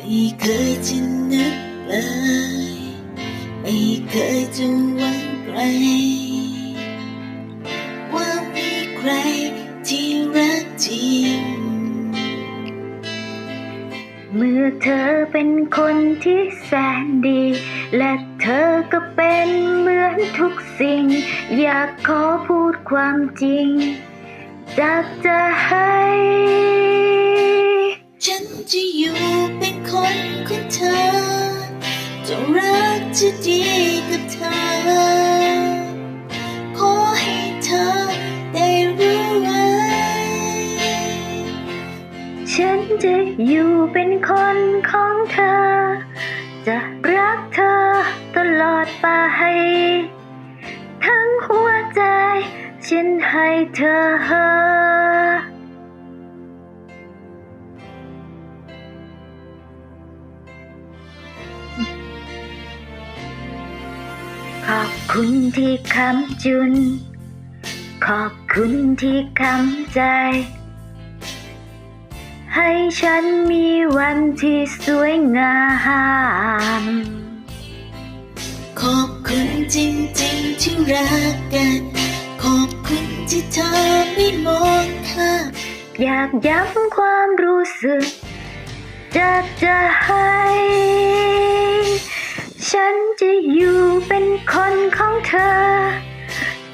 ไม่เคยจะนึกเลย ไม่เคยจะหวังไกลว่ามีใครที่รักจริง เมื่อเธอเป็นคนที่แสนดี และเธอก็เป็นเหมือนทุกสิ่ง อยากขอพูดความจริงจากใจให้ จะอยู่เป็นคนของเธอจะรักจะดีกับเธอ ขอให้เธอได้รู้ไว้ ฉันจะอยู่เป็นคนของเธอ จะรักเธอตลอดไป ทั้งหัวใจ ฉันให้เธอ ขอบคุณที่คำจุน ขอบคุณที่คำใจ ให้ฉันมีวันที่สวยงาม ขอบคุณจริงๆที่รักกัน ขอบคุณที่เธอไม่มองข้ามอยากย้ำความรู้สึกจากใจให้ ฉันจะอยู่เป็นคนของเธอ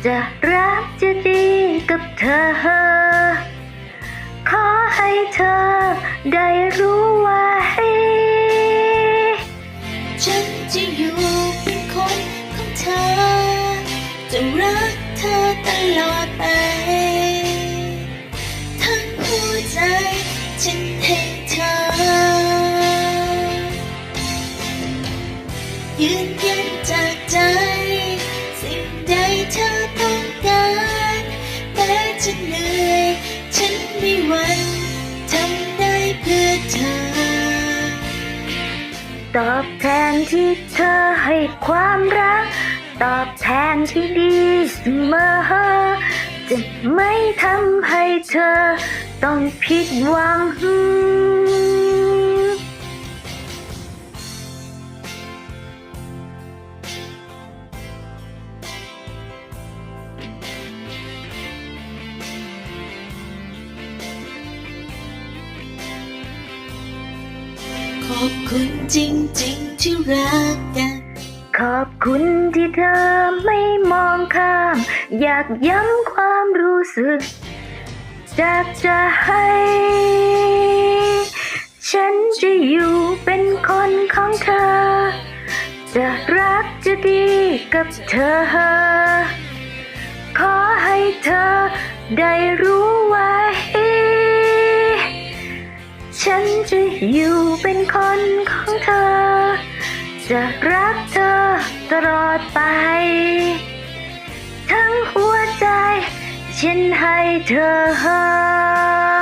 จะรักจะดีกับเธอ ขอให้เธอได้รู้ไว้ฉันจะอยู่เป็นคนของเธอ จะรักเธอตลอดไป ทั้งหัวใจฉัน ยืนยันจากใจ สิ่งใดเธอต้องการแม้จะเหนื่อย ฉันไม่หวันทำได้เพื่อเธอ ตอบแทนที่เธอให้ความรัก ตอบแทนที่ดีเสมอจะไม่ทำให้เธอต้องผิดหวัง อบคุณจริงๆที่รักกัน ขอบคุณที่เธอไม่มองข้าม อยากย้ำความรู้สึกจากใจให้ ฉันจะอยู่เป็นคนของเธอ จะรักจะดีกับเธอ ขอให้เธอได้รู้ จะอยู่เป็นคนของเธอ จะรักเธอตลอดไป ทั้งหัวใจ ฉันให้เธอ